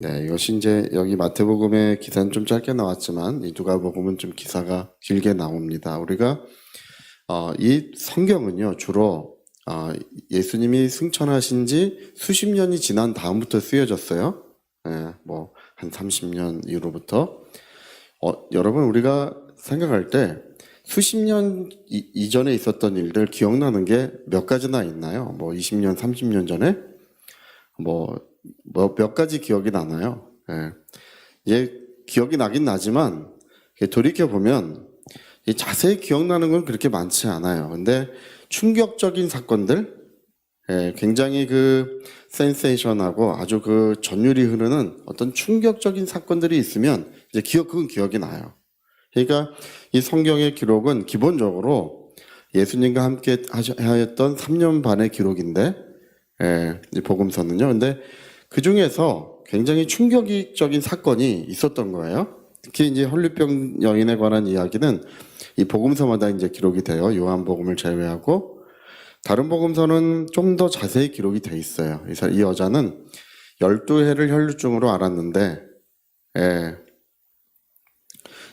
네, 이것이 이제 여기 마태복음의 기사는 좀 짧게 나왔지만 이 누가복음은 좀 기사가 길게 나옵니다. 우리가 어, 이 성경은요 주로 어, 예수님이 승천하신 지 수십 년이 지난 다음부터 쓰여졌어요. 예, 뭐 한 30년 이후로부터 어, 여러분 우리가 생각할 때 수십 년 이, 이전에 있었던 일들 기억나는 게 몇 가지나 있나요? 뭐 20년, 30년 전에 뭐뭐 몇 가지 기억이 나나요? 예. 예, 기억이 나긴 나지만 돌이켜 보면 자세히 기억나는 건 그렇게 많지 않아요. 근데 충격적인 사건들, 예, 굉장히 그 센세이션하고 아주 그 전율이 흐르는 어떤 충격적인 사건들이 있으면 이제 기억 그건 기억이 나요. 그러니까 이 성경의 기록은 기본적으로 예수님과 함께 하였던 3년 반의 기록인데, 예, 이 복음서는요. 근데 그 중에서 굉장히 충격적인 사건이 있었던 거예요. 특히 이제 헐리병 여인에 관한 이야기는 이 복음서마다 이제 기록이 돼요. 요한복음을 제외하고 다른 복음서는 좀 더 자세히 기록이 돼 있어요. 이 여자는 12해를 혈류증으로 앓았는데 예.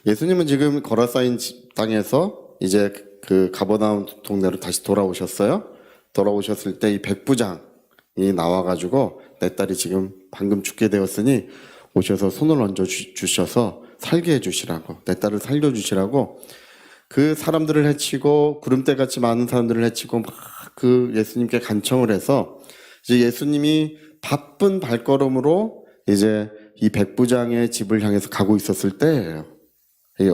예수님은 지금 거라사인 지- 땅에서 이제 그 가버나움 동네로 다시 돌아오셨어요. 돌아오셨을 때 이 백부장이 나와가지고 내 딸이 지금 방금 죽게 되었으니 오셔서 손을 얹어 주, 주셔서 살게 해주시라고 내 딸을 살려주시라고 그 사람들을 해치고 구름대 같이 많은 사람들을 해치고 막 그 예수님께 간청을 해서 이제 예수님이 바쁜 발걸음으로 이제 이 백부장의 집을 향해서 가고 있었을 때예요.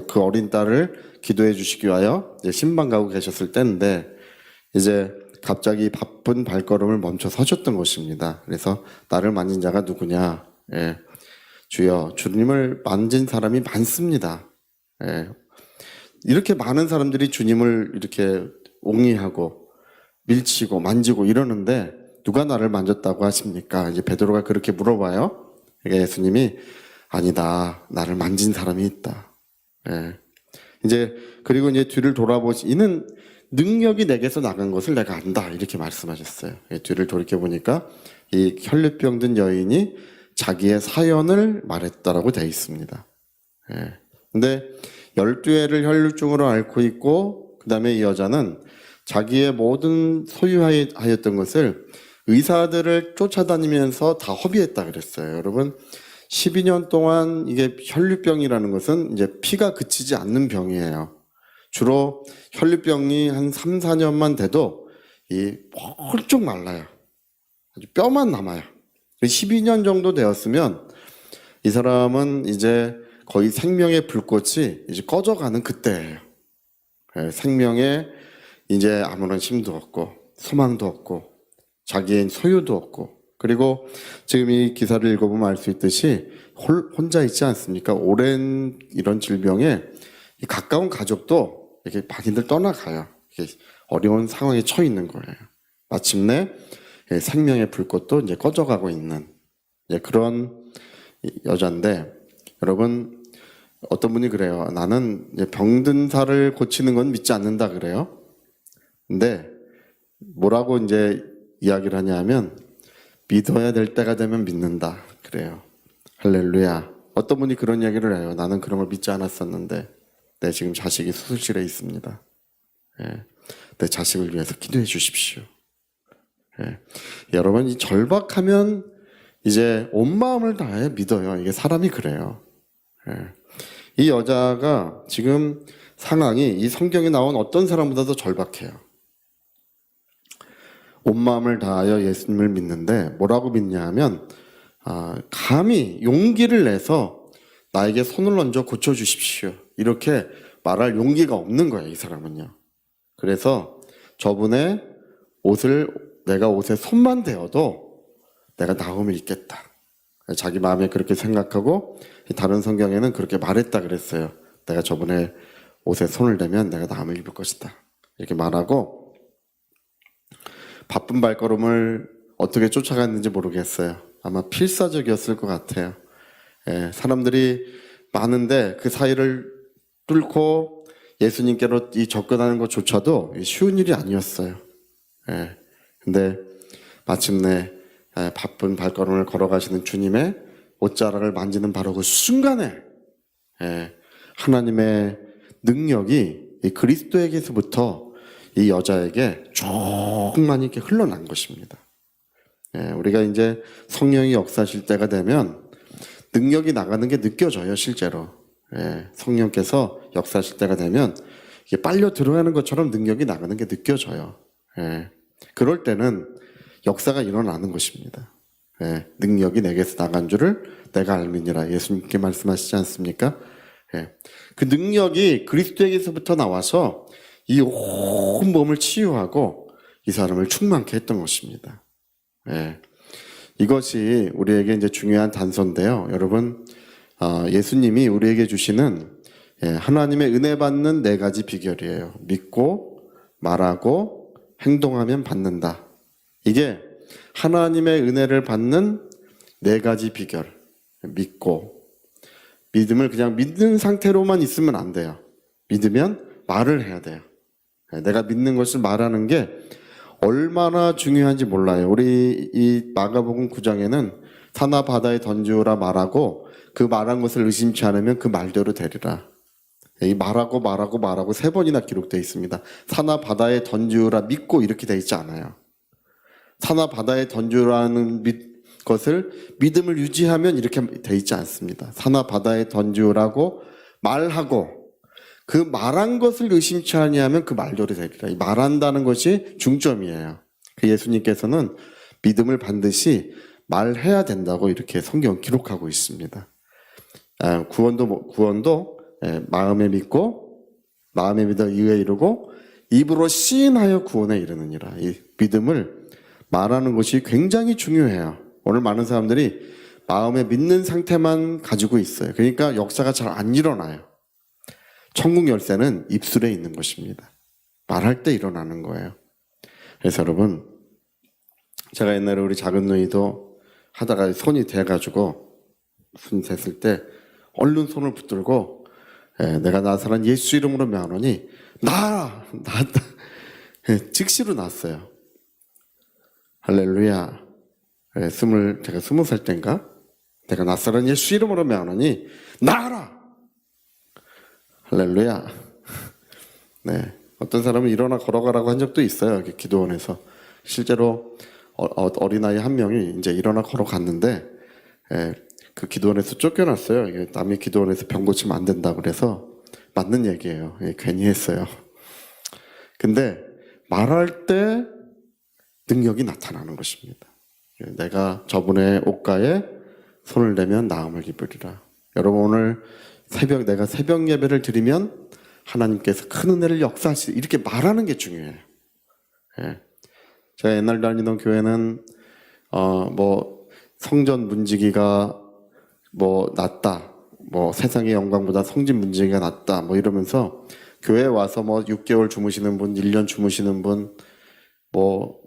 그 어린 딸을 기도해 주시기 위하여 신방 가고 계셨을 때인데 이제 갑자기 바쁜 발걸음을 멈춰 서셨던 것입니다. 그래서 나를 만진 자가 누구냐? 예. 주여, 주님을 만진 사람이 많습니다. 예. 이렇게 많은 사람들이 주님을 이렇게 옹이하고 밀치고 만지고 이러는데 누가 나를 만졌다고 하십니까? 이제 베드로가 그렇게 물어봐요. 그러니까 예수님이 아니다. 나를 만진 사람이 있다. 예. 이제 그리고 이제 뒤를 돌아보시 이는 능력이 내게서 나간 것을 내가 안다 이렇게 말씀하셨어요. 예, 뒤를 돌이켜 보니까 이 혈류병 든 여인이 자기의 사연을 말했다라고 되어 있습니다. 예. 근데 12회를 혈류증으로 앓고 있고 그다음에 이 여자는 자기의 모든 소유하였던 것을 의사들을 쫓아다니면서 다 허비했다 그랬어요. 여러분 12년 동안 이게 혈류병이라는 것은 이제 피가 그치지 않는 병이에요. 주로 혈류병이 한 3, 4년만 돼도 이 홀쭉 말라요. 아주 뼈만 남아요. 12년 정도 되었으면 이 사람은 이제 거의 생명의 불꽃이 이제 꺼져가는 그때예요. 예, 생명에 이제 아무런 힘도 없고 소망도 없고 자기의 소유도 없고 그리고 지금 이 기사를 읽어보면 알 수 있듯이 홀- 혼자 있지 않습니까? 오랜 이런 질병에 이 가까운 가족도 이렇게 자기들 떠나가요. 이게 어려운 상황에 처해 있는 거예요. 마침내 예, 생명의 불꽃도 이제 꺼져가고 있는 이제 그런 이 여자인데 여러분 어떤 분이 그래요. 나는 병든 살을 고치는 건 믿지 않는다 그래요. 근데 뭐라고 이제 이야기를 하냐면 믿어야 될 때가 되면 믿는다 그래요. 할렐루야. 어떤 분이 그런 이야기를 해요. 나는 그런 걸 믿지 않았었는데 내 지금 자식이 수술실에 있습니다. 예. 내 자식을 위해서 기도해 주십시오. 예. 여러분 이 절박하면 이제 온 마음을 다해 믿어요. 이게 사람이 그래요. 예. 이 여자가 지금 상황이 이 성경에 나온 어떤 사람보다도 절박해요. 온 마음을 다하여 예수님을 믿는데 뭐라고 믿냐 하면 아, 감히 용기를 내서 나에게 손을 얹어 고쳐 주십시오. 이렇게 말할 용기가 없는 거예요, 이 사람은요. 그래서 저분의 옷을 내가 옷에 손만 대어도 내가 나음을 입겠다. 자기 마음에 그렇게 생각하고 다른 성경에는 그렇게 말했다 그랬어요. 내가 저분의 옷에 손을 대면 내가 나음을 입을 것이다. 이렇게 말하고 바쁜 발걸음을 어떻게 쫓아갔는지 모르겠어요. 아마 필사적이었을 것 같아요. 예, 사람들이 많은데 그 사이를 뚫고 예수님께로 이 접근하는 것조차도 쉬운 일이 아니었어요. 예, 근데 마침내 예, 바쁜 발걸음을 걸어가시는 주님의 옷자락을 만지는 바로 그 순간에 예, 하나님의 능력이 이 그리스도에게서부터 이 여자에게 조금만 이렇게 흘러난 것입니다. 예, 우리가 이제 성령이 역사하실 때가 되면 능력이 나가는 게 느껴져요, 실제로. 예, 성령께서 역사하실 때가 되면 이게 빨려 들어가는 것처럼 능력이 나가는 게 느껴져요. 예, 그럴 때는 역사가 일어나는 것입니다. 예, 능력이 내게서 나간 줄을 내가 알미니라 예수님께 말씀하시지 않습니까? 예, 그 능력이 그리스도에게서부터 나와서 이 온 몸을 치유하고 이 사람을 충만케 했던 것입니다. 예, 이것이 우리에게 이제 중요한 단서인데요. 여러분, 어, 예수님이 우리에게 주시는 예, 하나님의 은혜 받는 네 가지 비결이에요. 믿고, 말하고, 행동하면 받는다. 이게 하나님의 은혜를 받는 네 가지 비결. 믿고, 믿음을 그냥 믿는 상태로만 있으면 안 돼요. 믿으면 말을 해야 돼요. 예, 내가 믿는 것을 말하는 게 얼마나 중요한지 몰라요. 우리 이 마가복음 9장에는 산하 바다에 던지오라 말하고 그 말한 것을 의심치 않으면 그 말대로 되리라. 이 말하고 말하고 말하고 세 번이나 기록되어 있습니다. 산하 바다에 던지오라 믿고 이렇게 되어 있지 않아요. 산하 바다에 던지오라는 믿, 것을 믿음을 유지하면 이렇게 되어 있지 않습니다. 산하 바다에 던지오라고 말하고 그 말한 것을 의심치 아니하면 그 말대로 되리라. 이 말한다는 것이 중점이에요. 그 예수님께서는 믿음을 반드시 말해야 된다고 이렇게 성경 기록하고 있습니다. 아, 구원도 뭐- 구원도 예, 마음에 믿고 마음에 믿어 이에 이르고 입으로 시인하여 구원에 이르느니라. 이 믿음을 말하는 것이 굉장히 중요해요. 오늘 많은 사람들이 마음에 믿는 상태만 가지고 있어요. 그러니까 역사가 잘 안 일어나요. 천국 열쇠는 입술에 있는 것입니다. 말할 때 일어나는 거예요. 그래서 여러분, 제가 옛날에 우리 작은 누이도 하다가 손이 돼가지고 손 댔을 때 얼른 손을 붙들고 예, 내가 나사란 예수 이름으로 명하노니 나 나았다 예, 즉시로 났어요. 할렐루야. 예, 스물 제가 스무 살 때인가 내가 나사란 예수 이름으로 명하노니 나아라. 할렐루야. 네. 어떤 사람은 일어나 걸어가라고 한 적도 있어요. 기도원에서. 실제로 어, 린아이한 명이 이제 일어나 걸어갔는데, 예, 그 기도원에서 쫓겨났어요. 이게 남의 기도원에서 병 고치면 안 된다 그래서 맞는 얘기예요. 예, 괜히 했어요. 근데 말할 때 능력이 나타나는 것입니다. 예, 내가 저분의 옷가에 손을 대면 나음을 입으리라. 여러분 오늘 새벽 내가 새벽 예배를 드리면 하나님께서 큰 은혜를 역사하시 이렇게 말하는 게 중요해요. 예. 제가 옛날 다니던 교회는 어 뭐 성전 문지기가 뭐 낫다. 뭐 세상의 영광보다 성진 문지기가 낫다. 뭐 이러면서 교회에 와서 뭐 6개월 주무시는 분, 1년 주무시는 분, 뭐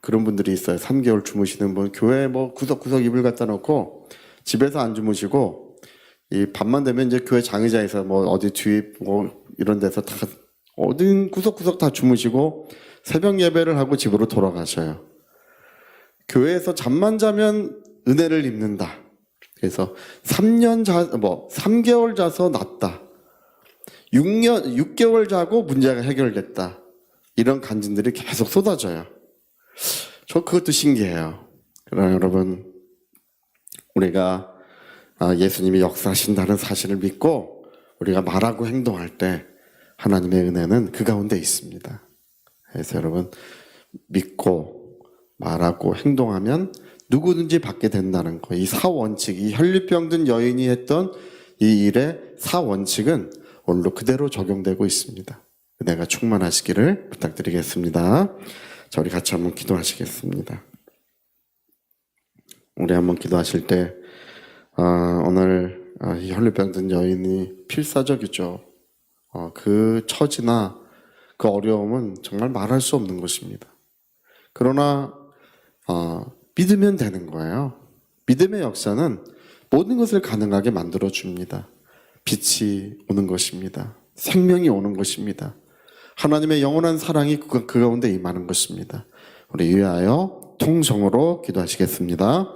그런 분들이 있어요. 3개월 주무시는 분, 교회에 뭐 구석구석 이불 갖다 놓고 집에서 안 주무시고 이 밤만 되면 이제 교회 장의자에서 뭐 어디 뒤뭐 이런 데서 다 어딘 구석구석 다 주무시고 새벽 예배를 하고 집으로 돌아가셔요. 교회에서 잠만 자면 은혜를 입는다. 그래서 3년 자, 뭐, 3개월 자서 낫다. 6년, 6개월 자고 문제가 해결됐다. 이런 간증들이 계속 쏟아져요. 저 그것도 신기해요. 그러나 여러분, 우리가 아, 예수님이 역사하신다는 사실을 믿고 우리가 말하고 행동할 때 하나님의 은혜는 그 가운데 있습니다. 그래서 여러분, 믿고 말하고 행동하면 누구든지 받게 된다는 거. 이 사원칙, 이 혈류병 든 여인이 했던 이 일의 사원칙은 오늘도 그대로 적용되고 있습니다. 은혜가 충만하시기를 부탁드리겠습니다. 자, 우리 같이 한번 기도하시겠습니다. 우리 한번 기도하실 때, 아, 오늘 아, 이 혈류병 든 여인이 필사적이죠. 어, 그 처지나 그 어려움은 정말 말할 수 없는 것입니다. 그러나 어, 믿으면 되는 거예요. 믿음의 역사는 모든 것을 가능하게 만들어 줍니다. 빛이 오는 것입니다. 생명이 오는 것입니다. 하나님의 영원한 사랑이 그, 그 가운데 임하는 것입니다. 우리 위하여 통성으로 기도하시겠습니다.